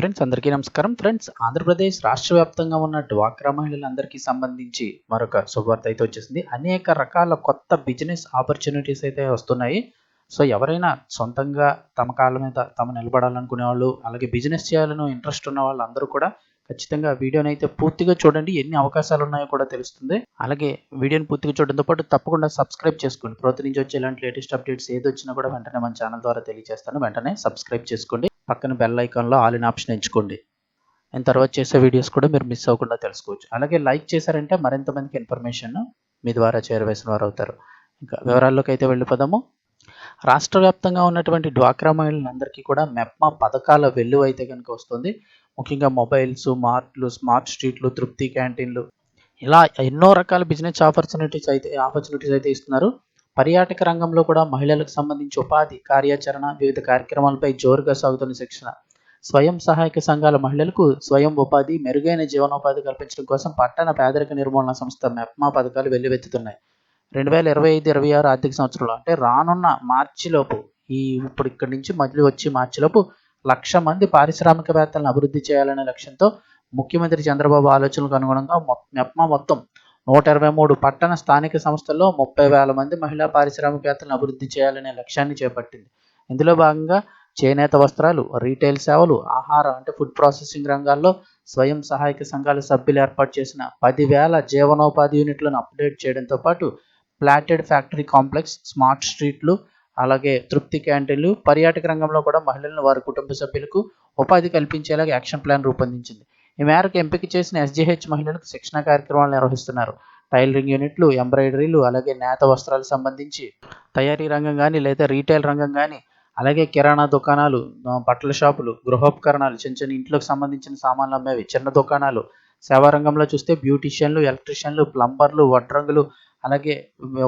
Friends అందరికీ నమస్కారం. Friends Andhra Pradesh రాష్ట్ర వ్యాప్తంగా ఉన్న డ్వాక్రా మహిళలందరికీ సంబంధించి మరొక శుభవార్త అయితే వచ్చేసింది. అనేక రకాల కొత్త బిజినెస్ ఆపర్చునిటీస్ అయితే వస్తున్నాయి. సో ఎవరైనా సొంతంగా తమ కాళ్ళ మీద తమ నిలబడాలనుకునే వాళ్ళు అలాగే బిజినెస్ చేయాలని ఇంట్రెస్ట్ ఉన్న వాళ్ళందరూ కూడా ఖచ్చితంగా వీడియోని అయితే పూర్తిగా చూడండి. ఎన్ని అవకాశాలు ఉన్నాయో కూడా తెలుస్తుంది. అలాగే వీడియోని పూర్తిగా చూడడంతో పాటు తప్పకుండా సబ్స్క్రైబ్ చేసుకోండి. ప్రతి నుంచి వచ్చే ఇలాంటి లేటెస్ట్ అప్డేట్స్ ఏది వచ్చినా కూడా వెంటనే మన ఛానల్ ద్వారా తెలియజేస్తాను. వెంటనే సబ్స్క్రైబ్ చేసుకోండి. పక్కన బెల్ ఐకాన్లో ఆల్ ఇన్ ఆప్షన్ ఎంచుకోండి. అండ్ తర్వాత చేసే వీడియోస్ కూడా మీరు మిస్ అవ్వకుండా తెలుసుకోవచ్చు. అలాగే లైక్ చేశారంటే మరింత మందికి ఇన్ఫర్మేషన్ మీ ద్వారా చేరవేసిన వారు అవుతారు. ఇంకా వివరాల్లోకి అయితే వెళ్ళిపోదాము. రాష్ట్ర వ్యాప్తంగా ఉన్నటువంటి డ్వాక్రా మహిళలందరికీ కూడా మెప్మా పథకాల వెల్లువ అయితే కనుక వస్తుంది. ముఖ్యంగా మొబైల్స్ మార్ట్లు స్మార్ట్ స్ట్రీట్లు తృప్తి క్యాంటీన్లు ఇలా ఎన్నో రకాల బిజినెస్ ఆపర్చునిటీస్ అయితే ఆపర్చునిటీస్ అయితే ఇస్తున్నారు. పర్యాటక రంగంలో కూడా మహిళలకు సంబంధించి ఉపాధి కార్యాచరణ వివిధ కార్యక్రమాలపై జోరుగా సాగుతున్న శిక్షణ. స్వయం సహాయక సంఘాల మహిళలకు స్వయం ఉపాధి మెరుగైన జీవనోపాధి కల్పించడం కోసం పట్టణ పేదరిక నిర్మూలన సంస్థ మెప్మా పథకాలు వెల్లువెత్తుతున్నాయి. రెండు వేల ఇరవై ఐదు ఇరవై ఆరు ఆర్థిక సంవత్సరంలో అంటే రానున్న మార్చిలోపు ఈ ఇప్పుడు ఇక్కడి నుంచి మళ్ళీ వచ్చి మార్చిలోపు లక్ష మంది పారిశ్రామికవేత్తలను అభివృద్ధి చేయాలనే లక్ష్యంతో ముఖ్యమంత్రి చంద్రబాబు ఆలోచనలకు అనుగుణంగా మెప్మా మొత్తం నూట ఇరవై మూడు పట్టణ స్థానిక సంస్థల్లో ముప్పై వేల మంది మహిళా పారిశ్రామికవేత్తలను అభివృద్ధి చేయాలనే లక్ష్యాన్ని చేపట్టింది. ఇందులో భాగంగా చేనేత వస్త్రాలు రీటైల్ సేవలు ఆహారం అంటే ఫుడ్ ప్రాసెసింగ్ రంగాల్లో స్వయం సహాయక సంఘాల సభ్యులు ఏర్పాటు చేసిన పదివేల జీవనోపాధి యూనిట్లను అప్డేట్ చేయడంతో పాటు ప్లాటెడ్ ఫ్యాక్టరీ కాంప్లెక్స్ స్మార్ట్ స్ట్రీట్లు అలాగే తృప్తి క్యాంటీన్లు పర్యాటక రంగంలో కూడా మహిళలను వారి కుటుంబ సభ్యులకు ఉపాధి కల్పించేలాగా యాక్షన్ ప్లాన్ రూపొందించింది. ఈ మేరకు ఎంపిక చేసిన ఎస్జీహెచ్ మహిళలకు శిక్షణ కార్యక్రమాలు నిర్వహిస్తున్నారు. టైలరింగ్ యూనిట్లు ఎంబ్రాయిడరీలు అలాగే నేత వస్త్రాలు సంబంధించి తయారీ రంగం కానీ లేదా రీటైల్ రంగం కానీ అలాగే కిరాణా దుకాణాలు బట్టల షాపులు గృహోపకరణాలు చిన్న చిన్న ఇంట్లోకి సంబంధించిన సామాన్లు అమ్మేవి. చిన్న దుకాణాలు. సేవా రంగంలో చూస్తే బ్యూటీషియన్లు ఎలక్ట్రీషియన్లు ప్లంబర్లు వడ్రంగులు అలాగే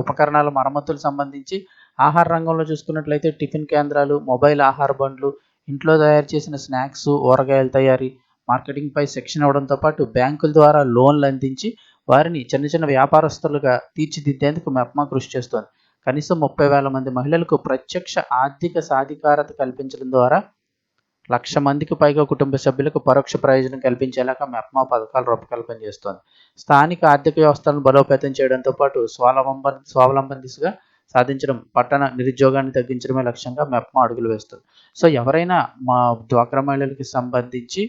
ఉపకరణాల మరమ్మతులు సంబంధించి ఆహార రంగంలో చూసుకున్నట్లయితే టిఫిన్ కేంద్రాలు మొబైల్ ఆహార బండ్లు ఇంట్లో తయారు చేసిన స్నాక్స్ ఊరగాయల తయారీ మార్కెటింగ్పై శిక్షణ ఇవ్వడంతో పాటు బ్యాంకుల ద్వారా లోన్లు అందించి వారిని చిన్న చిన్న వ్యాపారస్తులుగా తీర్చిదిద్దేందుకు మెప్మా కృషి చేస్తోంది. కనీసం ముప్పై వేల మంది మహిళలకు ప్రత్యక్ష ఆర్థిక సాధికారత కల్పించడం ద్వారా లక్ష మందికి పైగా కుటుంబ సభ్యులకు పరోక్ష ప్రయోజనం కల్పించేలాగా మెప్మా పథకాలు రూపకల్పన చేస్తోంది. స్థానిక ఆర్థిక వ్యవస్థలను బలోపేతం చేయడంతో పాటు స్వావలంబన స్వావలంబన దిశగా సాధించడం పట్టణ నిరుద్యోగాన్ని తగ్గించడమే లక్ష్యంగా మెప్మా అడుగులు వేస్తుంది. సో ఎవరైనా మా డ్వాక్రా మహిళలకి సంబంధించి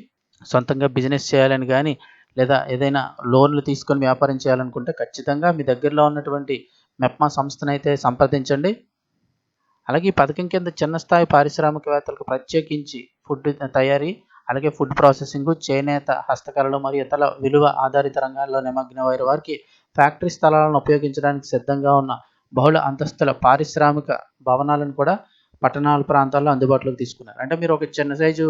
సొంతంగా బిజినెస్ చేయాలని కానీ లేదా ఏదైనా లోన్లు తీసుకొని వ్యాపారం చేయాలనుకుంటే ఖచ్చితంగా మీ దగ్గరలో ఉన్నటువంటి మెప్మా సంస్థనైతే సంప్రదించండి. అలాగే ఈ పథకం కింద చిన్న స్థాయి పారిశ్రామికవేత్తలకు ప్రత్యేకించి ఫుడ్ తయారీ అలాగే ఫుడ్ ప్రాసెసింగ్ చేనేత హస్తకళలు మరియు ఇతర విలువ ఆధారిత రంగాల్లో నిమగ్నమైన వారికి ఫ్యాక్టరీ స్థలాలను ఉపయోగించడానికి సిద్ధంగా ఉన్న బహుళ అంతస్తుల పారిశ్రామిక భవనాలను కూడా పట్టణాల ప్రాంతాల్లో అందుబాటులోకి తీసుకున్నారు. అంటే మీరు ఒక చిన్న సైజు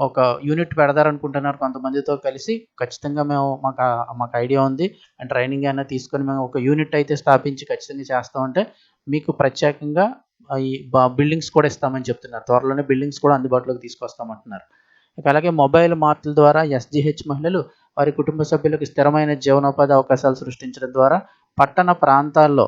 ఒక యూనిట్ పెడదారనుకుంటున్నారు కొంతమందితో కలిసి. ఖచ్చితంగా మేము మాకు మాకు ఐడియా ఉంది. అండ్ ట్రైనింగ్ అయినా తీసుకొని మేము ఒక యూనిట్ అయితే స్థాపించి ఖచ్చితంగా చేస్తామంటే మీకు ప్రత్యేకంగా ఈ బిల్డింగ్స్ కూడా ఇస్తామని చెప్తున్నారు. త్వరలోనే బిల్డింగ్స్ కూడా అందుబాటులోకి తీసుకొస్తామంటున్నారు. ఇక అలాగే మొబైల్ మార్పుల ద్వారా ఎస్జిహెచ్ మహిళలు వారి కుటుంబ సభ్యులకు స్థిరమైన జీవనోపాధి అవకాశాలు సృష్టించడం ద్వారా పట్టణ ప్రాంతాల్లో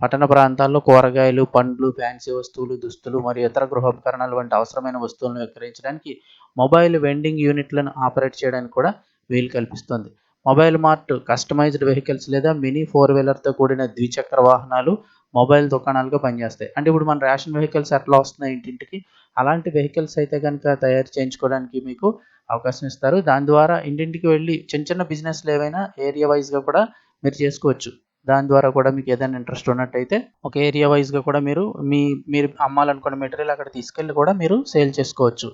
పట్టణ ప్రాంతాల్లో కూరగాయలు పండ్లు ఫ్యాన్సీ వస్తువులు దుస్తులు మరియు ఇతర గృహోపకరణాలు వంటి అవసరమైన వస్తువులను విక్రయించడానికి మొబైల్ వెండింగ్ యూనిట్లను ఆపరేట్ చేయడానికి కూడా వీలు కల్పిస్తుంది. మొబైల్ మార్ట్ కస్టమైజ్డ్ వెహికల్స్ లేదా మినీ ఫోర్ వీలర్తో కూడిన ద్విచక్ర వాహనాలు మొబైల్ దుకాణాలుగా పనిచేస్తాయి. అంటే ఇప్పుడు మన రేషన్ వెహికల్స్ ఎట్లా వస్తున్నాయి ఇంటింటికి? అలాంటి వెహికల్స్ అయితే కనుక తయారు చేయించుకోవడానికి మీకు అవకాశం ఇస్తారు. దాని ద్వారా ఇంటింటికి వెళ్ళి చిన్న చిన్న బిజినెస్లు ఏవైనా ఏరియా వైజ్గా కూడా మీరు చేసుకోవచ్చు. దాని ద్వారా కూడా మీకు ఏదైనా ఇంట్రెస్ట్ ఉన్నట్టయితే ఒక ఏరియా వైజ్గా కూడా మీరు మీ మీరు అమ్మాలనుకున్న మెటీరియల్ అక్కడ తీసుకెళ్ళి కూడా మీరు సేల్ చేసుకోవచ్చు.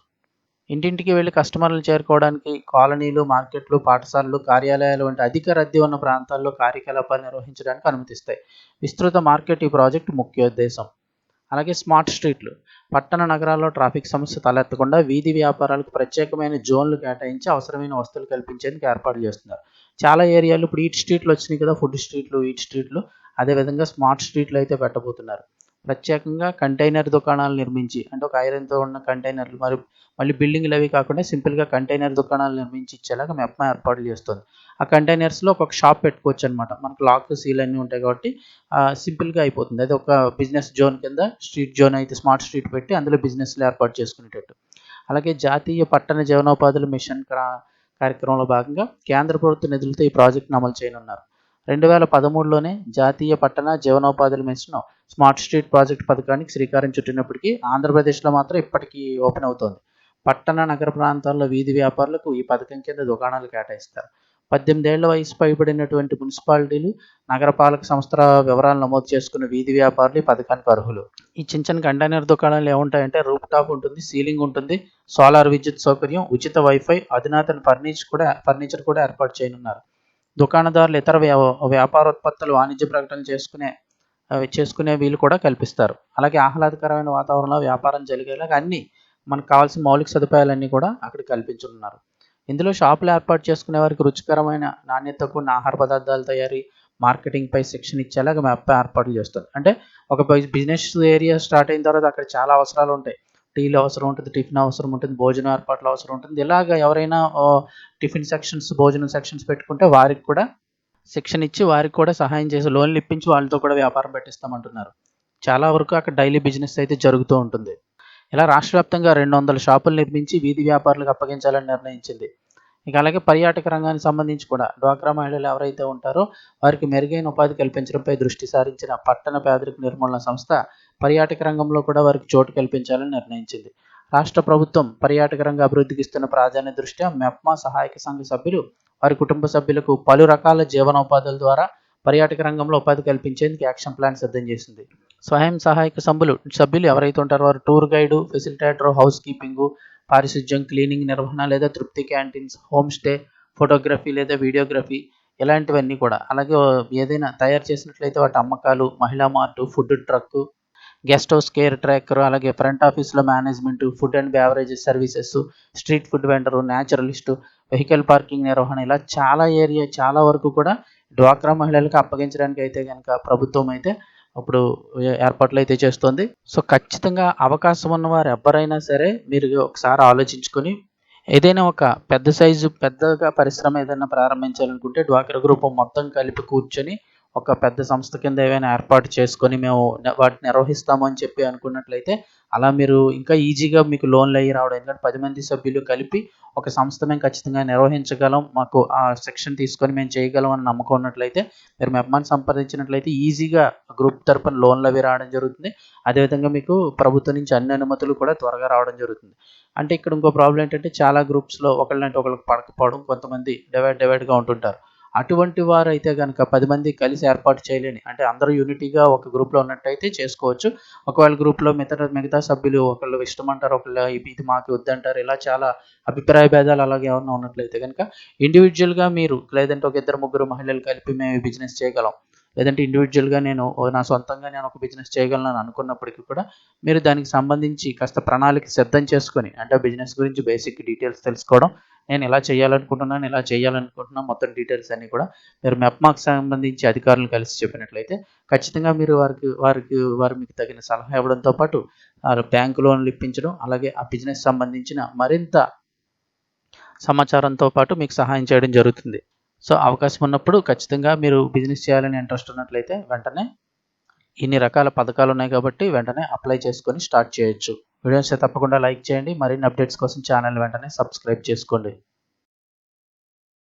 ఇంటింటికి వెళ్ళి కస్టమర్లు చేరుకోవడానికి కాలనీలు మార్కెట్లు పాఠశాలలు కార్యాలయాలు వంటి అధిక రద్దీ ఉన్న ప్రాంతాల్లో కార్యకలాపాలు నిర్వహించడానికి అనుమతిస్తాయి. విస్తృత మార్కెట్ ఈ ప్రాజెక్టు ముఖ్య ఉద్దేశం. అలాగే స్మార్ట్ స్ట్రీట్లు పట్టణ నగరాల్లో ట్రాఫిక్ సమస్య తలెత్తకుండా వీధి వ్యాపారాలకు ప్రత్యేకమైన జోన్లు కేటాయించి అవసరమైన వస్తువులు కల్పించేందుకు ఏర్పాటు చేస్తున్నారు. చాలా ఏరియాలు ఇప్పుడు ఈట్ స్ట్రీట్లు వచ్చినాయి కదా ఫుడ్ స్ట్రీట్లు ఈట్ స్ట్రీట్లు అదేవిధంగా స్మార్ట్ స్ట్రీట్లు అయితే పెట్టబోతున్నారు. ప్రత్యేకంగా కంటైనర్ దుకాణాలు నిర్మించి అంటే ఒక ఐరన్తో ఉన్న కంటైనర్లు మరి మళ్ళీ బిల్డింగ్లు అవి కాకుండా సింపుల్గా కంటైనర్ దుకాణాలు నిర్మించి ఇచ్చేలాగా మెప్మా ఏర్పాట్లు చేస్తుంది. ఆ కంటైనర్స్లో ఒక షాప్ పెట్టుకోవచ్చు అనమాట మనకు లాక్ సీల్ అన్నీ ఉంటాయి కాబట్టి సింపుల్గా అయిపోతుంది. అది ఒక బిజినెస్ జోన్ కింద స్ట్రీట్ జోన్ అయితే స్మార్ట్ స్ట్రీట్ పెట్టి అందులో బిజినెస్లు ఏర్పాటు చేసుకునేటట్టు. అలాగే జాతీయ పట్టణ జీవనోపాధుల మిషన్ కార్యక్రమంలో భాగంగా కేంద్ర ప్రభుత్వ నిధులతో ఈ ప్రాజెక్టును అమలు చేయనున్నారు. రెండు వేల పదమూడులోనే జాతీయ పట్టణ జీవనోపాధుల మిషన్ స్మార్ట్ స్ట్రీట్ ప్రాజెక్ట్ పథకానికి శ్రీకారం చుట్టినప్పటికీ ఆంధ్రప్రదేశ్లో మాత్రం ఇప్పటికీ ఓపెన్ అవుతోంది. పట్టణ నగర ప్రాంతాల్లో వీధి వ్యాపారులకు ఈ పథకం కింద దుకాణాలు కేటాయిస్తారు. పద్దెనిమిదేళ్ళ వయసు పైబడినటువంటి మున్సిపాలిటీలు నగరపాలక సంస్థల వివరాలు నమోదు చేసుకున్న వీధి వ్యాపారులు ఈ పథకానికి అర్హులు. ఈ చిన్న చిన్న కంటైనర్ దుకాణాలు ఏముంటాయంటే రూప్ టాప్ ఉంటుంది సీలింగ్ ఉంటుంది సోలార్ విద్యుత్ సౌకర్యం ఉచిత వైఫై అధునాతన ఫర్నిచర్ కూడా ఫర్నిచర్ కూడా ఏర్పాటు చేయనున్నారు. దుకాణదారులు ఇతర వ్యా- వ్యాపారోత్పత్తులు వాణిజ్య ప్రకటనలు చేసుకునే చేసుకునే వీలు కూడా కల్పిస్తారు. అలాగే ఆహ్లాదకరమైన వాతావరణంలో వ్యాపారం జరిగేలాగా అన్ని మనకు కావాల్సిన మౌలిక సదుపాయాలన్నీ కూడా అక్కడ కల్పించనున్నారు. ఇందులో షాపులు ఏర్పాటు చేసుకునే వారికి రుచికరమైన నాణ్యత కూడిన ఆహార పదార్థాల తయారీ మార్కెటింగ్ పై శిక్షణ ఇచ్చేలాగా మ్యాప్ ఏర్పాట్లు చేస్తారు. అంటే ఒక బిజినెస్ ఏరియా స్టార్ట్ అయిన తర్వాత అక్కడ చాలా అవసరాలు ఉంటాయి. టీలు అవసరం ఉంటుంది టిఫిన్ అవసరం ఉంటుంది భోజనం ఏర్పాట్లు అవసరం ఉంటుంది. ఇలాగ ఎవరైనా టిఫిన్ సెక్షన్స్ భోజనం సెక్షన్స్ పెట్టుకుంటే వారికి కూడా శిక్షణ ఇచ్చి వారికి కూడా సహాయం చేసి లోన్లు ఇప్పించి వాళ్ళతో కూడా వ్యాపారం పెట్టిస్తామంటున్నారు. చాలా వరకు అక్కడ డైలీ బిజినెస్ అయితే జరుగుతూ ఉంటుంది. ఇలా రాష్ట్ర వ్యాప్తంగా రెండు వందల షాపులు నిర్మించి వీధి వ్యాపారులకు అప్పగించాలని నిర్ణయించింది. ఇక అలాగే పర్యాటక రంగానికి సంబంధించి కూడా డ్వాక్రా మహిళలు ఎవరైతే ఉంటారో వారికి మెరుగైన ఉపాధి కల్పించడంపై దృష్టి సారించిన పట్టణ పేదరిక నిర్మూలన సంస్థ పర్యాటక రంగంలో కూడా వారికి చోటు కల్పించాలని నిర్ణయించింది. రాష్ట్ర ప్రభుత్వం పర్యాటక రంగ అభివృద్ధికి ఇస్తున్న ప్రాధాన్య దృష్ట్యా మెప్మా సహాయక సంఘ సభ్యులు వారి కుటుంబ సభ్యులకు పలు రకాల జీవనోపాధుల ద్వారా పర్యాటక రంగంలో ఉపాధి కల్పించేందుకు యాక్షన్ ప్లాన్ సిద్ధం చేసింది. స్వయం సహాయక సభ్యులు సభ్యులు ఎవరైతే ఉంటారో వారు tour guide facilitator house keeping పారిశుధ్యం క్లీనింగ్ నిర్వహణ లేదా Trupti canteens home stay photography లేదా వీడియోగ్రఫీ ఇలాంటివన్నీ కూడా. అలాగే ఏదైనా తయారు చేసినట్లయితే వాటి అమ్మకాలు మహిళా mart food truck guest house caretaker అలాగే ఫ్రంట్ ఆఫీస్లో management food and beverages services street food vendor naturalist vehicle parking నిర్వహణ ఇలా చాలా ఏరియా చాలా వరకు కూడా డ్వాక్రా మహిళలకు అప్పగించడానికి అయితే కనుక ప్రభుత్వం అయితే అప్పుడు ఏర్పాట్లు అయితే చేస్తుంది. సో ఖచ్చితంగా అవకాశం ఉన్న వారు ఎవరైనా సరే మీరు ఒకసారి ఆలోచించుకొని ఏదైనా ఒక పెద్ద సైజు పెద్దగా పరిశ్రమ ఏదైనా ప్రారంభించాలనుకుంటే డ్వాక్రా గ్రూప్ మొత్తం కలిపి కూర్చొని ఒక పెద్ద సంస్థ కింద ఏమైనా ఏర్పాటు చేసుకొని మేము వాటిని నిర్వహిస్తాము అని చెప్పి అనుకున్నట్లయితే అలా మీరు ఇంకా ఈజీగా మీకు లోన్లు అయ్యి రావడం ఎందుకంటే పది మంది సభ్యులు కలిపి ఒక సంస్థ మేము ఖచ్చితంగా నిర్వహించగలం మాకు ఆ సెక్షన్ తీసుకొని మేము చేయగలం అని నమ్మకం ఉన్నట్లయితే మీరు మెప్మాని సంప్రదించినట్లయితే ఈజీగా గ్రూప్ తరపున లోన్లు అవి రావడం జరుగుతుంది. అదేవిధంగా మీకు ప్రభుత్వం నుంచి అన్ని అనుమతులు కూడా త్వరగా రావడం జరుగుతుంది. అంటే ఇక్కడ ఇంకో ప్రాబ్లం ఏంటంటే చాలా గ్రూప్స్లో ఒకళ్ళంటే ఒకళ్ళకి పడకపోవడం కొంతమంది డివైడ్ డివైడ్గా ఉంటుంటారు. అటువంటి వారు అయితే కనుక పది మంది కలిసి ఏర్పాటు చేయలేని అంటే అందరూ యూనిటీగా ఒక గ్రూప్లో ఉన్నట్టయితే చేసుకోవచ్చు. ఒకవేళ గ్రూప్లో మిగతా మిగతా సభ్యులు ఒకళ్ళు ఇష్టం అంటారు ఒకళ్ళు ఇది మాకు వద్దంటారు ఇలా చాలా అభిప్రాయ భేదాలు అలాగే ఏమన్నా ఉన్నట్లయితే కనుక ఇండివిజువల్గా మీరు లేదంటే ఒక ఇద్దరు ముగ్గురు మహిళలు కలిపి మేము బిజినెస్ చేయగలం. లేదంటే ఇండివిజువల్గా నేను నా సొంతంగా నేను ఒక బిజినెస్ చేయగలను అనుకున్నప్పటికీ కూడా మీరు దానికి సంబంధించి కాస్త ప్రణాళిక సిద్ధం చేసుకొని అంటే బిజినెస్ గురించి బేసిక్ డీటెయిల్స్ తెలుసుకోవడం నేను ఇలా చేయాలనుకుంటున్నాను ఇలా చేయాలనుకుంటున్నాను మొత్తం డీటెయిల్స్ అన్నీ కూడా మీరు మెప్మాకు సంబంధించి అధికారులు కలిసి చెప్పినట్లయితే ఖచ్చితంగా మీరు వారికి వారికి వారు మీకు తగిన సలహా ఇవ్వడంతో పాటు వారు బ్యాంకు లోన్లు ఇప్పించడం అలాగే ఆ బిజినెస్ సంబంధించిన మరింత సమాచారంతో పాటు మీకు సహాయం చేయడం జరుగుతుంది. సో అవకాశం ఉన్నప్పుడు ఖచ్చితంగా మీరు బిజినెస్ చేయాలని ఇంట్రెస్ట్ ఉన్నట్లయితే వెంటనే ఇన్ని రకాల పథకాలు ఉన్నాయి కాబట్టి వెంటనే అప్లై చేసుకొని స్టార్ట్ చేయొచ్చు. వీడియోస్ తప్పకుండా లైక్ చేయండి. మరిన్ని అప్డేట్స్ కోసం ఛానల్ వెంటనే సబ్స్క్రైబ్ చేసుకోండి.